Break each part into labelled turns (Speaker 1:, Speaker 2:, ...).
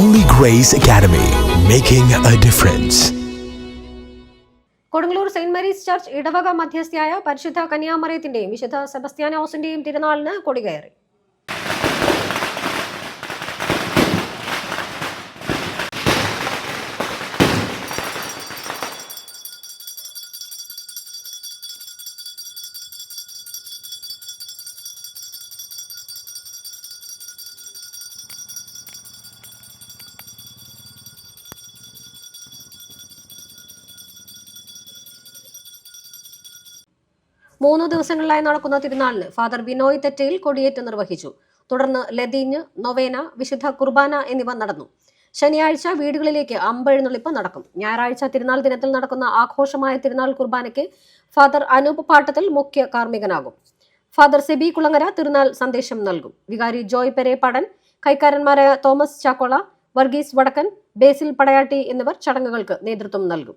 Speaker 1: Holy grace Academy, making a difference
Speaker 2: Kodungallur saint Mary's church ഇടവക മധ്യസ്ഥയായ പരിശുദ്ധ കന്യാമറിയത്തിന്റെയും വിശുദ്ധ സെബസ്ത്യാനോസിന്റെയും തിരുനാളിന് കൊടികയറി. മൂന്ന് ദിവസങ്ങളിലായി നടക്കുന്ന തിരുനാളിന് ഫാദർ ബിനോയ് തെറ്റയിൽ കൊടിയേറ്റ് നിർവഹിച്ചു. തുടർന്ന് ലതീഞ്ഞ് നൊവേന വിശുദ്ധ കുർബാന എന്നിവ നടന്നു. ശനിയാഴ്ച വീടുകളിലേക്ക് അമ്പെഴുന്നള്ളിപ്പ് നടക്കും. ഞായറാഴ്ച തിരുനാൾ ദിനത്തിൽ നടക്കുന്ന ആഘോഷമായ തിരുനാൾ കുർബാനയ്ക്ക് ഫാദർ അനൂപ് പാട്ടത്തിൽ മുഖ്യ കാർമ്മികനാകും. ഫാദർ സെബി കുളങ്ങര തിരുനാൾ സന്ദേശം നൽകും. വികാരി ജോയ് പെരെ പടൻ കൈക്കാരന്മാരായ തോമസ് ചാക്കോള വർഗീസ് വടക്കൻ ബേസിൽ പടയാട്ടി എന്നിവർ ചടങ്ങുകൾക്ക് നേതൃത്വം നൽകും.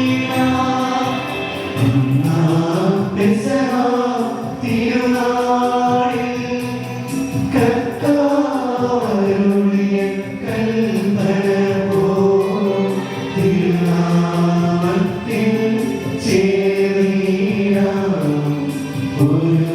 Speaker 3: Would